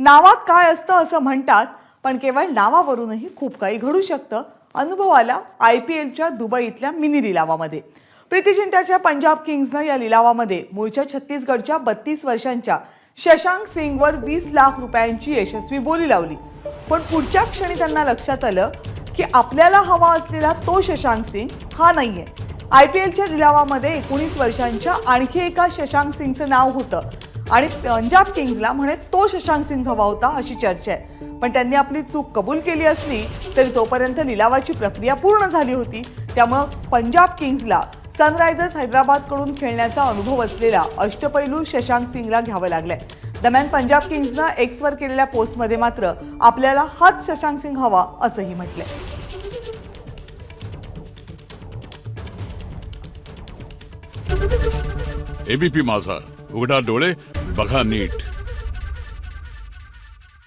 नावात काय असतं असं म्हणतात पण केवळ नावावरूनही खूप काही घडू शकतं. अनुभव आला आय पी एलच्या दुबईतल्या मिनी लिलावामध्ये. प्रीती जिंटाच्या पंजाब किंग्सनं या लिलावामध्ये मूळच्या छत्तीसगडच्या बत्तीस वर्षांच्या शशांक सिंगवर वीस लाख रुपयांची यशस्वी बोली लावली. पण पुढच्या क्षणी त्यांना लक्षात आलं की आपल्याला हवा असलेला तो शशांक सिंग हा नाहीये. आय पी एलच्या लिलावामध्ये एकोणीस वर्षांच्या आणखी एका शशांक सिंगचं नाव होतं. आणि पंजाब किंग्सला म्हणे तो शशांक सिंग हवा होता अशी चर्चा आहे. पण त्यांनी आपली चूक कबूल केली असली तरी तोपर्यंत लिलावाची प्रक्रिया पूर्ण झाली होती. त्यामुळं पंजाब किंग्सला सनरायझर्स हैदराबादकडून खेळण्याचा अनुभव असलेला अष्टपैलू शशांक सिंगला घ्यावं लागलंय. दरम्यान पंजाब किंग्सनं एक्सवर केलेल्या पोस्टमध्ये मात्र आपल्याला हाच शशांक सिंग हवा असंही म्हटलंय. एबीपी माझा. उघडा डोळे बघा नीट.